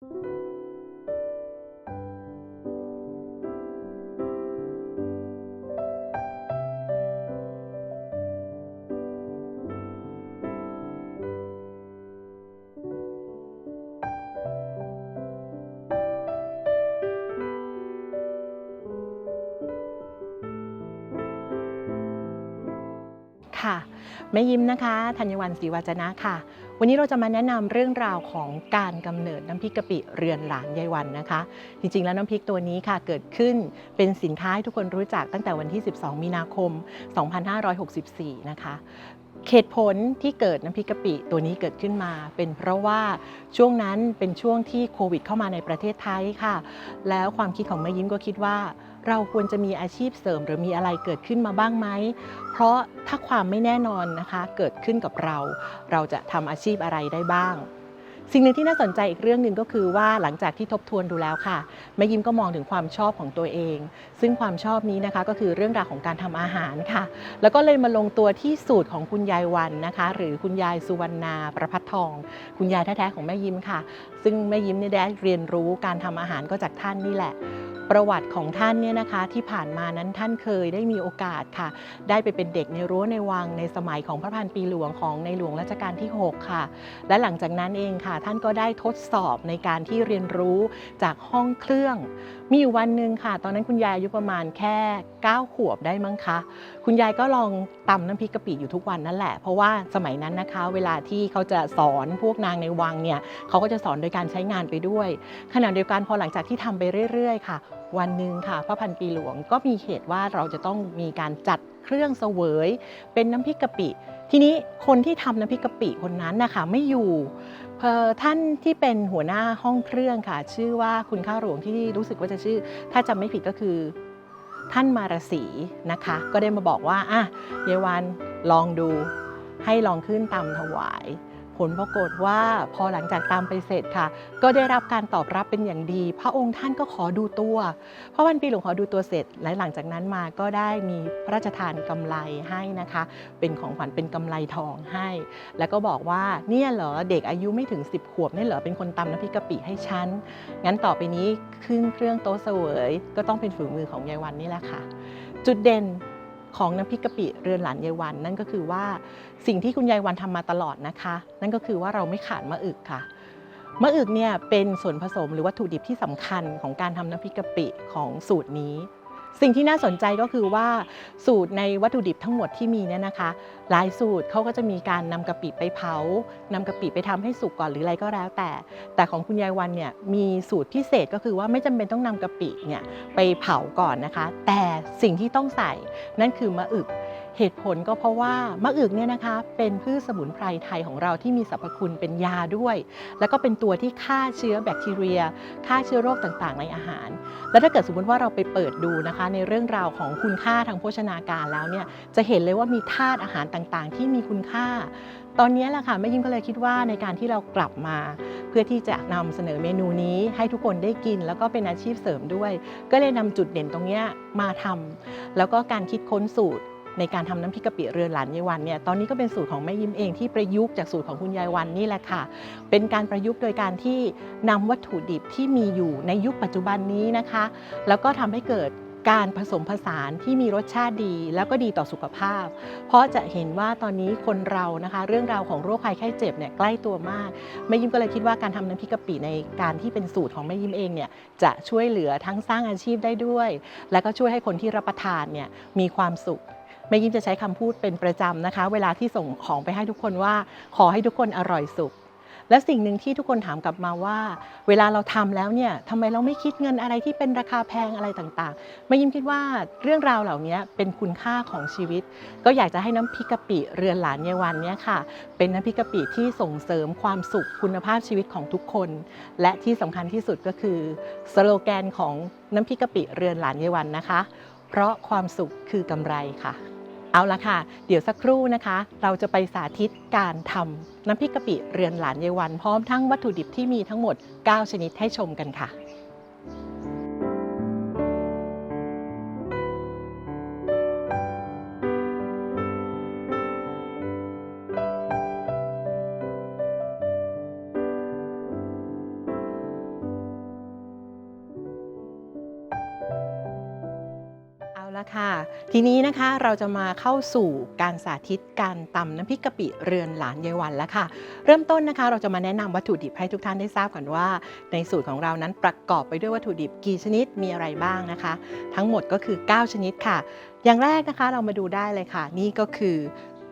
ค่ แม่ยิ้มนะคะธัญวันศรีวาจนะค่ะ วันนี้เราจะมาแนะนำเรื่องราวของการกำเนิดน้ำพริกกะปิเรือนหลานยายวันนะคะ จริงๆ แล้วน้ำพริกตัวนี้ค่ะเกิดขึ้นเป็นสินค้าให้ทุกคนรู้จักตั้งแต่วันที่ 12 มีนาคม 2564 นะคะเหตุผลที่เกิดน้ำพริกกะปิตัวนี้เกิดขึ้นมา เป็นเพราะว่าช่วงนั้นเป็นช่วงที่โควิดเข้ามาในประเทศไทยค่ะ แล้วความคิดของแม่ยิ้มก็คิดว่า เราควรจะมีอาชีพเสริม หรือมีอะไรเกิดขึ้นมาบ้างไหม เพราะถ้าความไม่แน่นอนนะคะเกิดขึ้นกับเรา เราจะทำอาชีพอะไรได้บ้าง สิ่งหนึ่งที่น่าสนใจอีกเรื่องหนึ่งก็คือว่าหลังจากที่ทบทวนดูแล้วค่ะแม่ยิ้มก็มองถึงความชอบของตัวเอง ซึ่งความชอบนี้นะคะก็คือเรื่องราวของการทำอาหารค่ะ แล้วก็เลยมาลงตัวที่สูตรของคุณยายวันนะคะ หรือคุณยายสุวรรณาประพัดทอง คุณยายแท้ๆของแม่ยิ้มค่ะซึ่งแม่ยิ้มเนี่ยได้เรียนรู้การทำอาหารก็จากท่านนี่แหละ ประวัติของท่านเนี่ยนะคะที่ผ่านมานั้นท่านเคยได้มีโอกาสค่ะ ได้ไปเป็นเด็กในรั้วในวังในสมัยของพระพันปีหลวงของในหลวงรัชกาลที่ 6 ค่ะ และหลังจากนั้นเองค่ะ ท่านก็ได้ทดสอบในการที่เรียนรู้จากห้องเครื่อง มีอยู่วันหนึ่งค่ะ ตอนนั้นคุณยายอายุประมาณแค่ 9 ขวบได้มั้งคะคุณยายก็ลองตำน้ำพริกกะปิอยู่ทุกวันนั่นแหละเพราะว่าสมัยนั้นนะคะ เวลาที่เขาจะสอนพวกนางในวังเนี่ยเขาก็จะสอนโดยการการใช้งานไปด้วย ขณะเดียวกันพอหลังจากที่ทำไปเรื่อยๆ ค่ะ วันหนึ่งค่ะพระพันปีหลวงก็มีเหตุว่าเราจะต้องมีการจัดเครื่องเสวย เป็นน้ำพริกกะปิ ทีนี้คนที่ทำน้ำพริกกะปิคนนั้นนะคะไม่อยู่เพอท่านที่เป็นหัวหน้าห้องเครื่องค่ะ ชื่อว่าคุณข้าหลวงที่รู้สึกว่าจะชื่อ ถ้าจำไม่ผิดก็คือท่านมารสีนะคะ ก็ได้มาบอกว่าอะเยวันลองดูให้ลองขึ้นตำถวาย ผลปรากฏว่าพอหลังจากตามไปเสร็จค่ะ ก็ได้รับการตอบรับเป็นอย่างดี พระองค์ท่านก็ขอดูตัว พระวันปีหลวงขอดูตัวเสร็จ และหลังจากนั้นมาก็ได้มีพระราชทานกำไรให้นะคะ เป็นของขวัญเป็นกำไรทองให้ แล้วก็บอกว่าเนี่ยเหรอเด็กอายุไม่ถึง 10 ขวบเนี่ยเหรอเป็นคนตำน้ำพริกกะปิให้ฉันงั้นต่อไปนี้ขึ้นเครื่องโต๊ะเสวย ก็ต้องเป็นฝีมือของยายวันนี่แหละค่ะ จุดเด่น ของน้ำพริกกะปิเรือนหลานยายวัน นั่นก็คือว่าสิ่งที่คุณยายวันทำมาตลอดนะคะ นั่นก็คือว่าเราไม่ขาดมะอึกค่ะมะอึกเนี่ยเป็นส่วนผสมหรือวัตถุดิบที่สำคัญของการทำน้ำพริกกะปิของสูตรนี้ สิ่งที่น่าสนใจก็คือว่าสูตรในวัตถุดิบทั้งหมดที่มีเนี่ยนะคะ หลายสูตรเขาก็จะมีการนำกะปิไปเผานำกะปิไปทำให้สุกก่อนหรืออะไรก็แล้วแต่ แต่ของคุณยายวันเนี่ยมีสูตรพิเศษก็คือว่าไม่จำเป็นต้องนำกะปิเนี่ยไปเผาก่อนนะคะ แต่สิ่งที่ต้องใส่นั่นคือมะอึก เหตุผลก็เพราะว่ามะอึกเนี่ยนะคะเป็นพืชสมุนไพรไทยของเราที่มีสรรพคุณเป็นยาด้วย แล้วก็เป็นตัวที่ฆ่าเชื้อแบคทีเรีย ฆ่าเชื้อโรคต่างๆ ในอาหาร แล้วถ้าเกิดสมมติว่าเราไปเปิดดูนะคะ ในเรื่องราวของคุณค่าทางโภชนาการแล้วเนี่ยจะเห็นเลยว่ามีธาตุอาหารต่างๆ ที่มีคุณค่า ตอนนี้แหละค่ะแม่ยิ้มก็เลยคิดว่าในการที่เรากลับมา เพื่อที่จะนำเสนอเมนูนี้ให้ทุกคนได้กิน แล้วก็เป็นอาชีพเสริมด้วย ก็เลยนำจุดเด่นตรงเนี้ยมาทำแล้วก็การคิดค้นสูตร ในการทำน้ำพริกกะปิเรือหลานยายวันเนี่ยตอนนี้ก็เป็นสูตรของแม่ยิ้มเองที่ประยุกต์จากสูตรของคุณยายวันนี่แหละค่ะ เป็นการประยุกต์โดยการที่นำวัตถุดิบที่มีอยู่ในยุคปัจจุบันนี้นะคะ แล้วก็ทำให้เกิดการผสมผสานที่มีรสชาติดีแล้วก็ดีต่อสุขภาพ เพราะจะเห็นว่าตอนนี้คนเรานะคะ เรื่องราวของโรคภัยไข้เจ็บเนี่ยใกล้ตัวมากแม่ยิ้มก็เลยคิดว่าการทำน้ำพริกกะปิในการที่เป็นสูตรของแม่ยิ้มเองเนี่ยจะช่วยเหลือทั้งสร้างอาชีพได้ด้วย และก็ช่วยให้คนที่รับประทานเนี่ยมีความสุข แม่ยิ้มจะใช้คำพูดเป็นประจำนะคะ เวลาที่ส่งของไปให้ทุกคนว่า ขอให้ทุกคนอร่อยสุข และสิ่งหนึ่งที่ทุกคนถามกลับมาว่า เวลาเราทำแล้วเนี่ยทำไมเราไม่คิดเงินอะไรที่เป็นราคาแพงอะไรต่างๆแม่ยิ้มคิดว่าเรื่องราวเหล่านี้เป็นคุณค่าของชีวิต ก็อยากจะให้น้ำพริกกะปิเรือนหลานเยาวันเนี่ยค่ะ เป็นน้ำพริกกะปิที่ส่งเสริมความสุขคุณภาพชีวิตของทุกคน และที่สำคัญที่สุดก็คือสโลแกนของน้ำพริกกะปิเรือนหลานเยายวันนะคะ เพราะความสุขคือกำไรค่ะ เอาละค่ะ เดี๋ยวสักครู่นะคะ เราจะไปสาธิตการทำน้ำพริกกะปิเรือนหลานเยวัน พร้อมทั้งวัตถุดิบที่มีทั้งหมด 9 ชนิดให้ชมกันค่ะ ละค่ะ ทีนี้นะคะเราจะมาเข้าสู่การสาธิตการตำน้ำพริกกะปิเรือนหลานยายวันแล้วค่ะ เริ่มต้นนะคะ เราจะมาแนะนำวัตถุดิบให้ทุกท่านได้ทราบก่อนว่า ในสูตรของเรานั้นประกอบไปด้วยวัตถุดิบกี่ชนิดมีอะไรบ้างนะคะ ทั้งหมดก็คือ 9 ชนิดค่ะ อย่างแรกนะคะเรามาดูได้เลยค่ะ นี่ก็คือ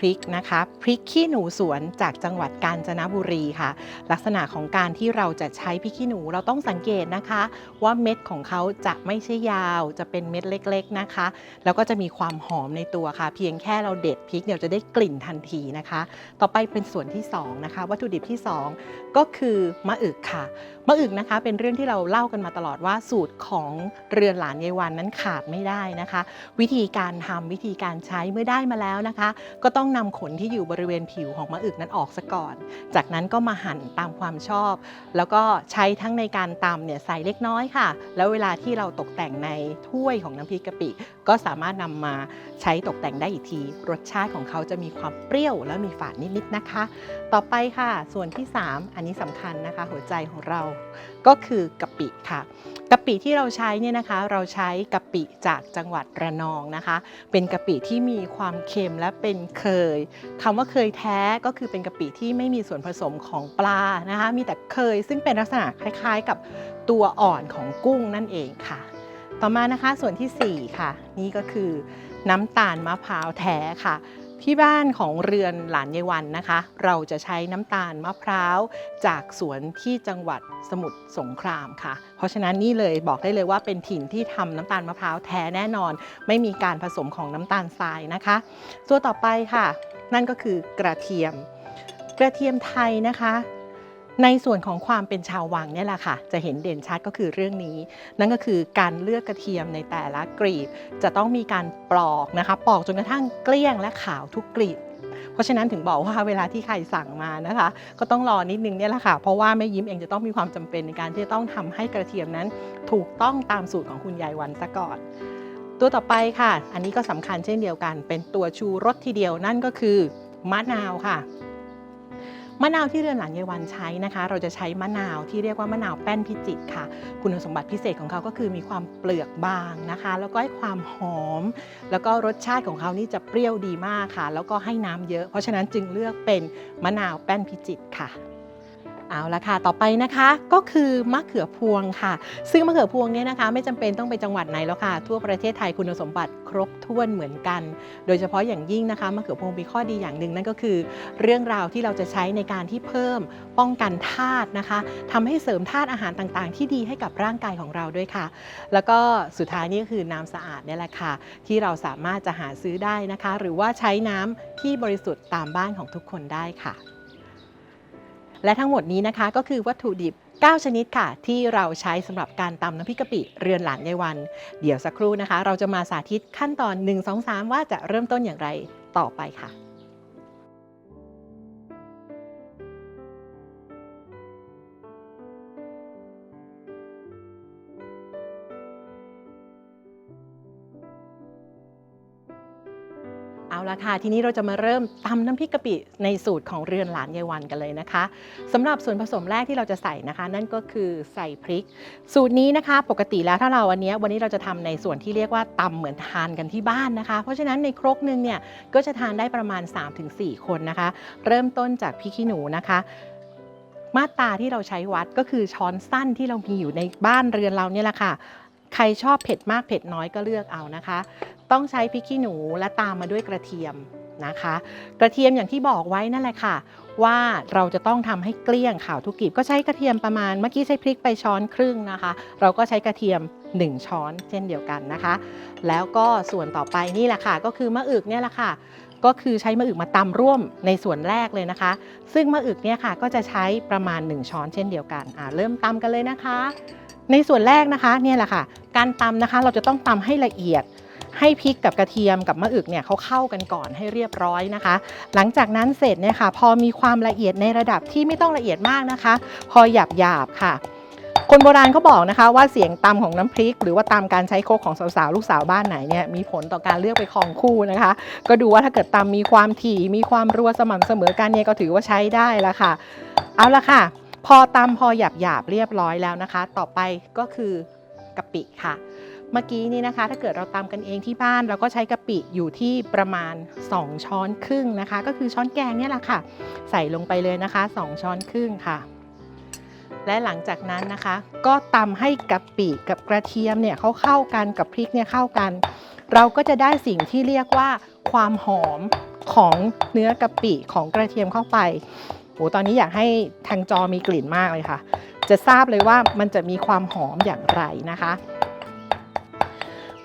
พริกนะคะพริกขี้หนูสวนจากจังหวัดกาญจนบุรีค่ะ ลักษณะของการที่เราจะใช้พริกขี้หนูเราต้องสังเกตนะคะ ว่าเม็ดของเขาจะไม่ใช่ยาว จะเป็นเม็ดเล็ก ๆนะคะ แล้วก็จะมีความหอมในตัวค่ะ เพียงแค่เราเด็ดพริกเนี่ยวจะได้กลิ่นทันทีนะคะ ต่อไปเป็นส่วนที่สองนะคะวัตถุดิบที่สองก็คือมะอึกค่ะ มะอึกนะคะเป็นเรื่องที่เราเล่ากันมาตลอดว่าสูตรของเรือนหลานยายวันนั้นขาดไม่ได้นะคะ วิธีการทำวิธีการใช้เมื่อได้มาแล้วนะคะ ก็ต้องนำขนที่อยู่บริเวณผิวของมะอึกนั้นออกซะก่อน จากนั้นก็มาหั่นตามความชอบ แล้วก็ใช้ทั้งในการตำเนี่ยใส่เล็กน้อยค่ะ แล้วเวลาที่เราตกแต่งในถ้วยของน้ำพริกกะปิ ก็สามารถนำมาใช้ตกแต่งได้อีกที รสชาติของเขาจะมีความเปรี้ยวและมีฝาดนิดๆนะคะ ต่อไปค่ะ ส่วนที่ 3 อันนี้สำคัญนะคะ หัวใจของเราก็คือกะปิค่ะกะปิที่เราใช้เนี่ยนะคะ เราใช้กะปิจากจังหวัดระนองนะคะ เป็นกะปิที่มีความเค็มและเป็นเคยคำว่าเคยแท้ก็คือเป็นกะปิที่ไม่มีส่วนผสมของปลานะคะ มีแต่เคยซึ่งเป็นลักษณะคล้าย ๆ กับตัวอ่อนของกุ้งนั่นเองค่ะ ต่อมานะคะส่วนทีสี่4 ค่ะ นี่ก็คือน้ำตาลมะพร้าวแท้ค่ะ ที่บ้านของเรือนหลานยายวันนะคะ เราจะใช้น้ำตาลมะพร้าวจากสวนที่จังหวัดสมุทรสงครามค่ะ เพราะฉะนั้นนี่เลยบอกได้เลยว่าเป็นถิ่นที่ทำน้ำตาลมะพร้าวแท้แน่นอน ไม่มีการผสมของน้ำตาลทรายนะคะ ตัวต่อไปค่ะ นั่นก็คือกระเทียม กระเทียมไทยนะคะ ในส่วนของความเป็นชาววังเนี่ยแหละค่ะ จะเห็นเด่นชัดก็คือเรื่องนี้ นั่นก็คือการเลือกกระเทียมในแต่ละกรีบ จะต้องมีการปลอกนะคะปลอกจนกระทั่งเกลี้ยงและขาวทุกกรีบเพราะฉะนั้นถึงบอกว่าเวลาที่ใครสั่งมานะคะ ก็ต้องรอนิดนึงเนี่ยแหละค่ะ เพราะว่าแม่ยิ้มเองจะต้องมีความจำเป็นในการที่จะต้องทำให้กระเทียมนั้น ถูกต้องตามสูตรของคุณยายวันซะก่อน ตัวต่อไปค่ะ อันนี้ก็สำคัญเช่นเดียวกัน เป็นตัวชูรสทีเดียวนั่นก็คือมะนาวค่ะ มะนาวที่เรือนหลานยายวันใช้นะคะ เราจะใช้มะนาวที่เรียกว่ามะนาวแป้นพิจิตรค่ะ คุณสมบัติพิเศษของเขาก็คือมีความเปลือกบางนะคะ แล้วก็ให้ความหอม แล้วก็รสชาติของเขานี่จะเปรี้ยวดีมากค่ะ แล้วก็ให้น้ำเยอะ เพราะฉะนั้นจึงเลือกเป็นมะนาวแป้นพิจิตรค่ะ เอาละค่ะ ต่อไปนะคะก็คือมะเขือพวงค่ะ ซึ่งมะเขือพวงเนี่ยนะคะ ไม่จำเป็นต้องไปจังหวัดไหนแล้วค่ะ ทั่วประเทศไทยคุณสมบัติครบถ้วนเหมือนกัน โดยเฉพาะอย่างยิ่งนะคะมะเขือพวงมีข้อดีอย่างหนึ่งนั่นก็คือ เรื่องราวที่เราจะใช้ในการที่เพิ่มป้องกันธาตุนะคะทำให้เสริมธาตุอาหารต่างๆ ที่ดีให้กับร่างกายของเราด้วยค่ะ แล้วก็สุดท้ายนี่ก็คือน้ำสะอาดนี่แหละค่ะ ที่เราสามารถจะหาซื้อได้นะคะ หรือว่าใช้น้ำที่บริสุทธิ์ตามบ้านของทุกคนได้ค่ะ และทั้งหมดนี้นะคะก็คือวัตถุดิบ 9 ชนิดค่ะ ที่เราใช้สำหรับการตำน้ำพริกกะปิเรือนหลานยายวัน เดี๋ยวสักครู่นะคะ เราจะมาสาธิตขั้นตอน 1 2 3 ว่าจะเริ่มต้นอย่างไรต่อไปค่ะ เอาละค่ะ ทีนี้เราจะมาเริ่มตำน้ำพริกกะปิในสูตรของเรือนหลานยายวันกันเลยนะคะสำหรับส่วนผสมแรกที่เราจะใส่นะคะ นั่นก็คือใส่พริก สูตรนี้นะคะ ปกติแล้วถ้าเราอันนี้วันนี้เราจะทำในส่วนที่เรียกว่าตำเหมือนทานกันที่บ้านนะคะ เพราะฉะนั้นในครกหนึ่งเนี่ยก็จะทานได้ประมาณ 3-4 คนนะคะ เริ่มต้นจากพริกขี้หนูนะคะมาตราที่เราใช้วัดก็คือช้อนสั้นที่เรามีอยู่ในบ้านเรือนเราเนี่ยแหละค่ะ ใครชอบเผ็ดมากเผ็ดน้อยก็เลือกเอานะคะ ต้องใช้พริกขี้หนูและตามมาด้วยกระเทียมนะคะ กระเทียมอย่างที่บอกไว้นั่นแหละค่ะ ว่าเราจะต้องทำให้เกลี้ยงข่าวทุกกีบก็ใช้กระเทียมประมาณเมื่อกี้ใช้พริกไปช้อนครึ่งนะคะ เราก็ใช้กระเทียม 1 ช้อนเช่นเดียวกันนะคะ แล้วก็ส่วนต่อไปนี่แหละค่ะ ก็คือมะอึกเนี่ยแหละค่ะก็คือใช้มะอึกมาตำร่วมในส่วนแรกเลยนะคะ ซึ่งมะอึกเนี่ยค่ะก็จะใช้ประมาณ 1 ช้อนเช่นเดียวกันอ่าเริ่มตำกันเลยนะคะ ในส่วนแรกนะคะเนี่ยแหละค่ะ การตำนะคะเราจะต้องตำให้ละเอียด ให้พริกกับกระเทียมกับมะอึกเนี่ยเขาเข้ากันก่อนให้เรียบร้อยนะคะ หลังจากนั้นเสร็จเนี่ยค่ะ พอมีความละเอียดในระดับที่ไม่ต้องละเอียดมากนะคะ พอหยาบหยาบค่ะ คนโบราณเขาบอกนะคะ ว่าเสียงตำของน้ำพริก หรือว่าตำการใช้โคกของสาวๆลูกสาวบ้านไหนเนี่ยมีผลต่อการเลือกไปครองคู่นะคะ ก็ดูว่าถ้าเกิดตำมีความถี่มีความรัวสม่ำเสมอกันเนี่ยก็ถือว่าใช้ได้ละค่ะ เอาละค่ะ พอตำพอหยาบหยาบเรียบร้อยแล้วนะคะ ต่อไปก็คือกะปิค่ะ เมื่อกี้นี้นะคะ ถ้าเกิดเราตำกันเองที่บ้านเราก็ใช้กะปิอยู่ที่ประมาณ 2 ช้อนครึ่งนะคะ ก็คือช้อนแกงเนี่ยแหละค่ะ ใส่ลงไปเลยนะคะ 2 ช้อนครึ่งค่ะ และหลังจากนั้นนะคะ ก็ตำให้กะปิกับกระเทียมเนี่ยเขาเข้ากันกับพริกเนี่ยเข้ากัน เราก็จะได้สิ่งที่เรียกว่าความหอมของเนื้อกะปิของกระเทียมเข้าไปโหตอนนี้อยากให้ทางจอมีกลิ่นมากเลยค่ะ จะทราบเลยว่ามันจะมีความหอมอย่างไรนะคะ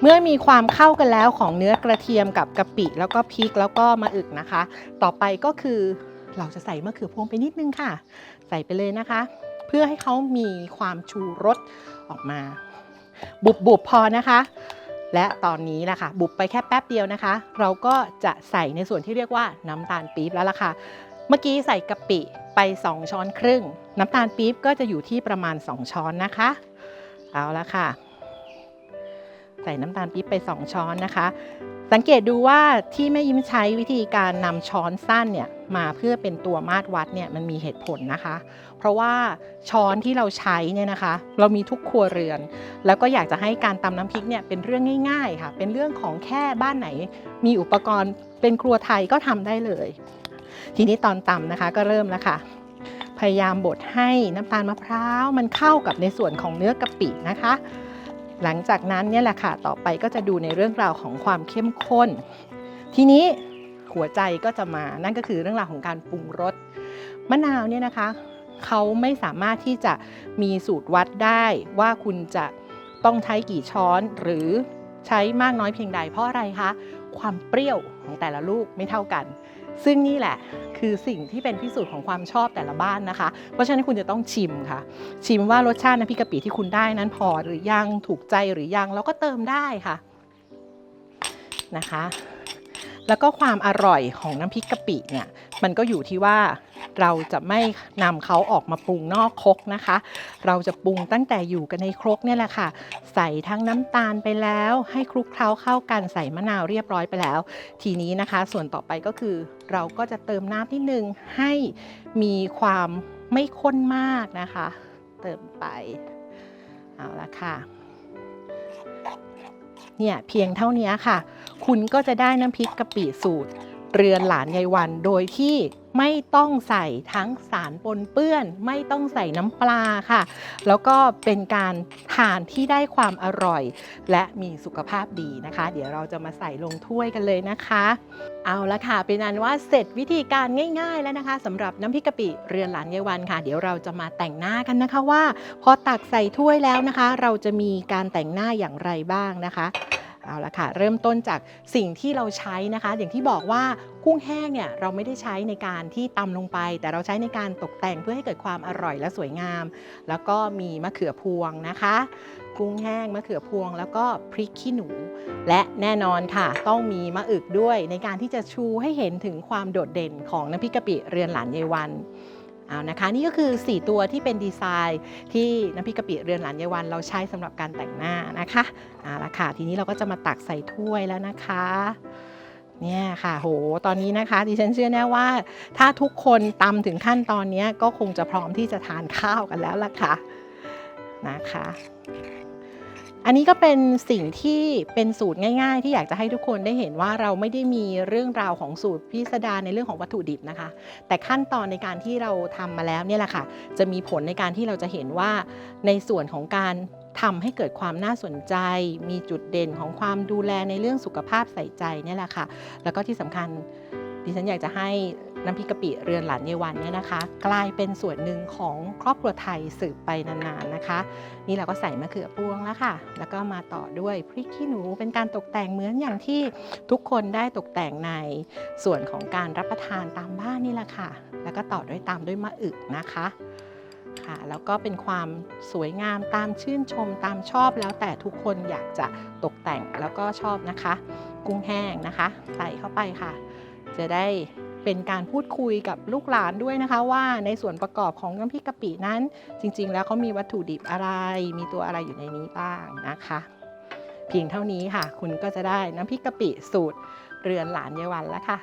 เมื่อมีความเข้ากันแล้วของเนื้อกระเทียมกับกะปิ แล้วก็พริกแล้วก็มะอึกนะคะ ต่อไปก็คือเราจะใส่มะเขือพวงไปนิดนึงค่ะ ใส่ไปเลยนะคะ เพื่อให้เขามีความชูรสออกมา บุบๆพอนะคะ และตอนนี้นะคะบุบไปแค่แป๊บเดียวนะคะ เราก็จะใส่ในส่วนที่เรียกว่าน้ำตาลปี๊บแล้วล่ะค่ะเมื่อกี้ใส่กะปิไป 2 ช้อนครึ่ง น้ำตาลปี๊บก็จะอยู่ที่ประมาณ 2 ช้อนนะคะ เอาละค่ะ ใส่น้ำตาลปี๊บไป 2 ช้อนนะคะ สังเกตดูว่าที่แม่ยิ้มใช้วิธีการนำช้อนสั้นเนี่ยมาเพื่อเป็นตัวมาตรวัดเนี่ยมันมีเหตุผลนะคะ เพราะว่าช้อนที่เราใช้เนี่ยนะคะ เรามีทุกครัวเรือน แล้วก็อยากจะให้การตำน้ำพริกเนี่ยเป็นเรื่องง่ายๆค่ะ เป็นเรื่องของแค่บ้านไหน มีอุปกรณ์เป็นครัวไทยก็ทำได้เลย ทีนี้ตอนตำนะคะก็เริ่มแล้วค่ะพยายามบดให้น้ำตาลมะพร้าวมันเข้ากับในส่วนของเนื้อกะปินะคะ หลังจากนั้นเนี่ยแหละค่ะต่อไปก็จะดูในเรื่องราวของความเข้มข้น ทีนี้หัวใจก็จะมานั่นก็คือเรื่องราวของการปรุงรสมะนาวเนี่ยนะคะเขาไม่สามารถที่จะมีสูตรวัดได้ว่าคุณจะต้องใช้กี่ช้อนหรือใช้มากน้อยเพียงใดเพราะอะไรคะ ความเปรี้ยวของแต่ละลูกไม่เท่ากัน ซึ่งนี่แหละคือสิ่งที่เป็นพิสูจน์ของความชอบแต่ละบ้านนะคะ เพราะฉะนั้นคุณจะต้องชิมค่ะ ชิมว่ารสชาติน้ำพริกกะปิที่คุณได้นั้นพอหรือยังถูกใจหรือยังแล้วก็เติมได้ค่ะนะคะ แล้วก็ความอร่อยของน้ำพริกกะปิเนี่ย มันก็อยู่ที่ว่าเราจะไม่นำเขาออกมาปรุงนอกครกนะคะ เราจะปรุงตั้งแต่อยู่กันในครกเนี่ยแหละค่ะ ใส่ทั้งน้ำตาลไปแล้ว ให้คลุกเคล้าเข้ากันใส่มะนาวเรียบร้อยไปแล้ว ทีนี้นะคะ ส่วนต่อไปก็คือเราก็จะเติมน้ำนิดนึงให้มีความไม่ข้นมากนะคะ เติมไปเอาละค่ะเนี่ยเพียงเท่านี้ค่ะ คุณก็จะได้น้ำพริกกะปิสูตร เรือนหลานยายวันโดยที่ไม่ต้องใส่ทั้งสารปนเปื้อน ไม่ต้องใส่น้ำปลาค่ะ แล้วก็เป็นการทานที่ได้ความอร่อย และมีสุขภาพดีนะคะ เดี๋ยวเราจะมาใส่ลงถ้วยกันเลยนะคะ เอาละค่ะ เป็นอันว่าเสร็จวิธีการง่ายๆแล้วนะคะสำหรับน้ำพริกกะปิเรือนหลานยายวันค่ะ เดี๋ยวเราจะมาแต่งหน้ากันนะคะว่า พอตักใส่ถ้วยแล้วนะคะ เราจะมีการแต่งหน้าอย่างไรบ้างนะคะ เอาละค่ะ เริ่มต้นจากสิ่งที่เราใช้นะคะ อย่างที่บอกว่ากุ้งแห้งเนี่ยเราไม่ได้ใช้ในการที่ตำลงไป แต่เราใช้ในการตกแต่งเพื่อให้เกิดความอร่อยและสวยงาม แล้วก็มีมะเขือพวงนะคะ กุ้งแห้งมะเขือพวง แล้วก็พริกขี้หนู และแน่นอนค่ะ ต้องมีมะอึกด้วยในการที่จะชูให้เห็นถึงความโดดเด่นของน้ำพริกกะปิเรือนหลานยายวัน เอานะคะนี่ก็คือ 4 ตัวที่เป็นดีไซน์ที่น้ำพริกกะปิเรือนหลานยายวันเราใช้สำหรับการแต่งหน้านะคะเอาละค่ะทีนี้เราก็จะมาตักใส่ถ้วยแล้วนะคะเนี่ยค่ะโหตอนนี้นะคะดิฉันเชื่อแน่ว่า ถ้าทุกคนตำถึงขั้นตอนนี้ก็คงจะพร้อมที่จะทานข้าวกันแล้วล่ะค่ะนะคะ อันนี้ก็เป็นสิ่งที่เป็นสูตรง่าย ๆ ที่อยากจะให้ทุกคนได้เห็นว่าเราไม่ได้มีเรื่องราวของสูตรพิสดารในเรื่องของวัตถุดิบนะคะ แต่ขั้นตอนในการที่เราทำมาแล้วเนี่ยแหละค่ะ จะมีผลในการที่เราจะเห็นว่าในส่วนของการทำให้เกิดความน่าสนใจ มีจุดเด่นของความดูแลในเรื่องสุขภาพใส่ใจเนี่ยแหละค่ะ แล้วก็ที่สำคัญดิฉันอยากจะให้ น้ำพริกกะปิเรือนหลานเยวันเนี่ยนะคะ กลายเป็นส่วนหนึ่งของครอบครัวไทยสืบไปนานๆนะคะ นี่เราก็ใส่มะเขือพวงแล้วค่ะ แล้วก็มาต่อด้วยพริกขี้หนูเป็นการตกแต่งเหมือนอย่างที่ทุกคนได้ตกแต่งในส่วนของการรับประทานตามบ้านนี่แหละค่ะ แล้วก็ต่อด้วยตามด้วยมะอึกนะคะค่ะแล้วก็เป็นความสวยงามตามชื่นชมตามชอบแล้วแต่ทุกคนอยากจะตกแต่งแล้วก็ชอบนะคะ กุ้งแห้งนะคะ ใส่เข้าไปค่ะ จะได้ เป็นการพูดคุยกับลูกหลานด้วยนะคะ ว่าในส่วนประกอบของน้ำพริกกะปินั้น จริง ๆ แล้วเขามีวัตถุดิบอะไร มีตัวอะไรอยู่ในนี้บ้างนะคะ เพียงเท่านี้ค่ะ คุณก็จะได้น้ำพริกกะปิสูตรเรือนหลานเยาวันแล้วค่ะ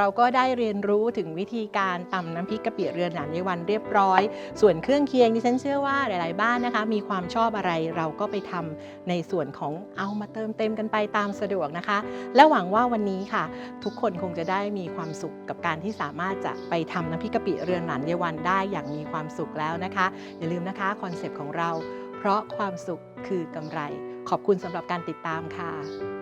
เราก็ได้เรียนรู้ถึงวิธีการตำน้ำพริกกะปิเรือนหลานยายวันเรียบร้อย ส่วนเครื่องเคียงดิฉันเชื่อว่าหลาย ๆ บ้านนะคะ มีความชอบอะไรเราก็ไปทำในส่วนของเอามาเติมเต็มกันไปตามสะดวกนะคะ และหวังว่าวันนี้ค่ะ ทุกคนคงจะได้มีความสุขกับการที่สามารถจะไปทำน้ำพริกกะปิเรือนหลานยายวันได้อย่างมีความสุขแล้วนะคะ อย่าลืมนะคะคอนเซปต์ของเรา เพราะความสุขคือกำไร ขอบคุณสำหรับการติดตามค่ะ